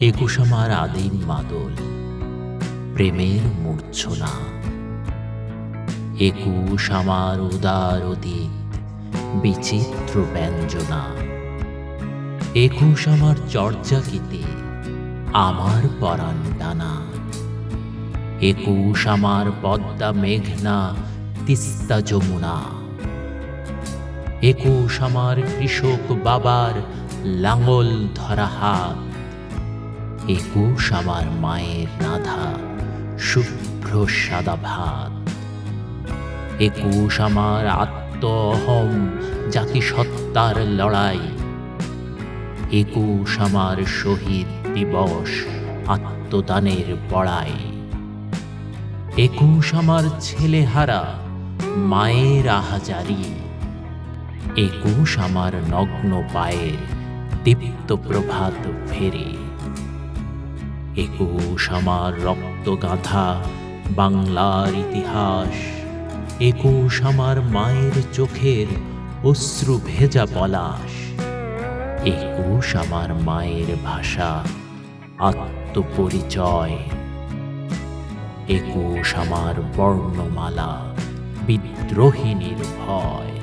একুশ আমার আদিম মাদল, প্রেমের মূর্ছনা। একুশ আমার উদার অতীত বিচিত্র ব্যঞ্জনা। একুশ আমার চর্যাকিতে, আমার পরাণ টানা। একুশ আমার পদ্মা মেঘনা, তিস্তা যমুনা। একুশ আমার কৃষক বাবার লাঙল ধরা হাত একুশ আমার মায়ের রাধা শুভ্র সাদা ভাত একুশ আমার আত্মহম জাতিসত্তার লড়াই। একুশ আমার শহীদ দিবস, আত্মদানের পড়াই একুশ আমার ছেলেহারা, মায়ের আহাজারি। একুশ আমার নগ্ন পায়ের দীপ্ত প্রভাত ফেরে। একুশ আমার রক্ত গাঁথা বাংলার ইতিহাস। একুশ আমার মায়ের চোখের অশ্রু ভেজা পলাশ। একুশ আমার মায়ের ভাষা, আত্মপরিচয়। একুশ আমার বর্ণমালা বিদ্রোহিনীর ভয়